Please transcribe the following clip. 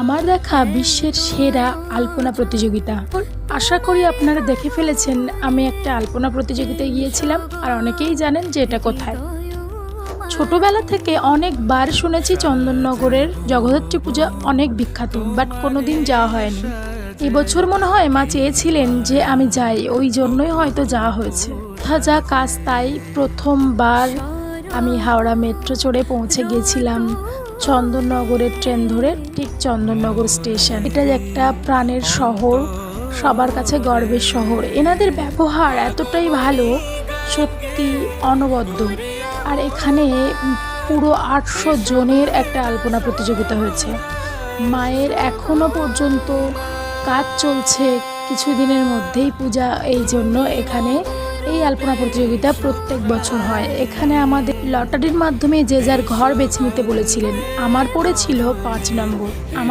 আমার দেখা বিশ্বের সেরা আলপনা প্রতিযোগিতা। আশা করি আপনারা দেখে ফেলেছেন, আমি একটা আলপনা প্রতিযোগিতায় গিয়েছিলাম, আর অনেকেই জানেন যে এটা কোথায়। ছোটবেলা থেকে অনেকবার শুনেছি চন্দননগরের জগদ্ধাত্রী পূজা অনেক বিখ্যাত, বাট কোনোদিন যাওয়া হয়নি। এবছর মনে হয় মা চেয়েছিলেন যে আমি যাই, ওই জন্যই হয়তো যাওয়া হয়েছে। কথা যা কাজ তাই প্রথমবার আমি হাওড়া মেট্রো চড়ে পৌঁছে গেছিলাম চন্দননগরের ট্রেন ধরে ঠিক চন্দননগর স্টেশন। এটা একটা প্রাণের শহর, সবার কাছে গর্বের শহর। এনাদের ব্যবহার এতটাই ভালো, সত্যি অনবদ্য। আর এখানে পুরো আটশো জনের একটা আলপনা প্রতিযোগিতা হয়েছে। মায়ের এখনও পর্যন্ত কাজ চলছে, কিছুদিনের মধ্যেই পূজা এই জন্য এখানে এই আলপনা প্রতিযোগিতা প্রত্যেক বছর হয়। এখানে আমাদের লটারির মাধ্যমে যে যার ঘর বেছে নিতে বলেছিলেন। আমার পড়েছিল পাঁচ নম্বর। আমার